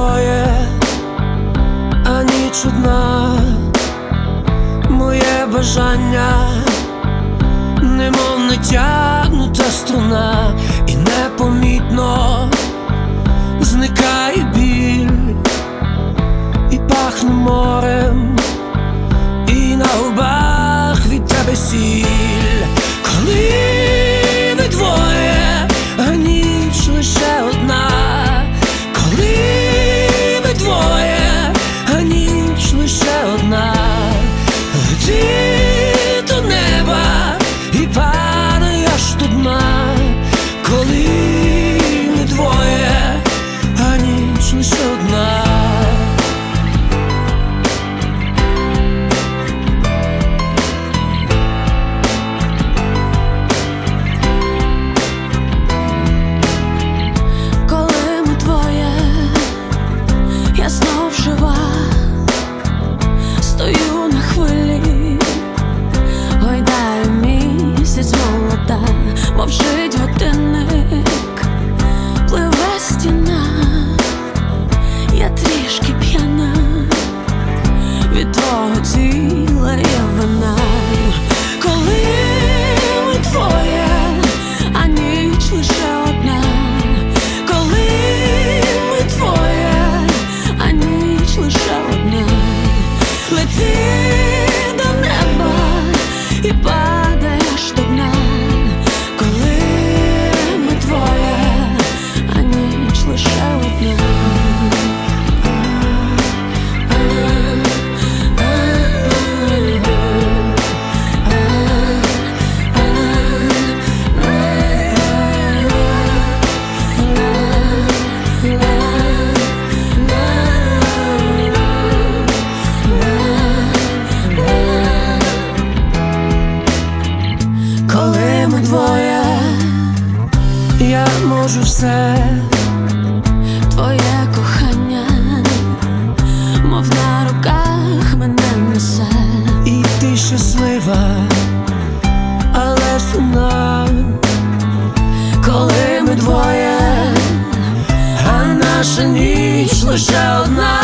твое, ані чудна моє бажання, немов натягнута струна, і непомітно. Jesus. мов жить годин. я можу все, твоє кохання, мов на руках мене несе, і ти щаслива, але сумна, коли ми двоє, а наша ніч лише одна.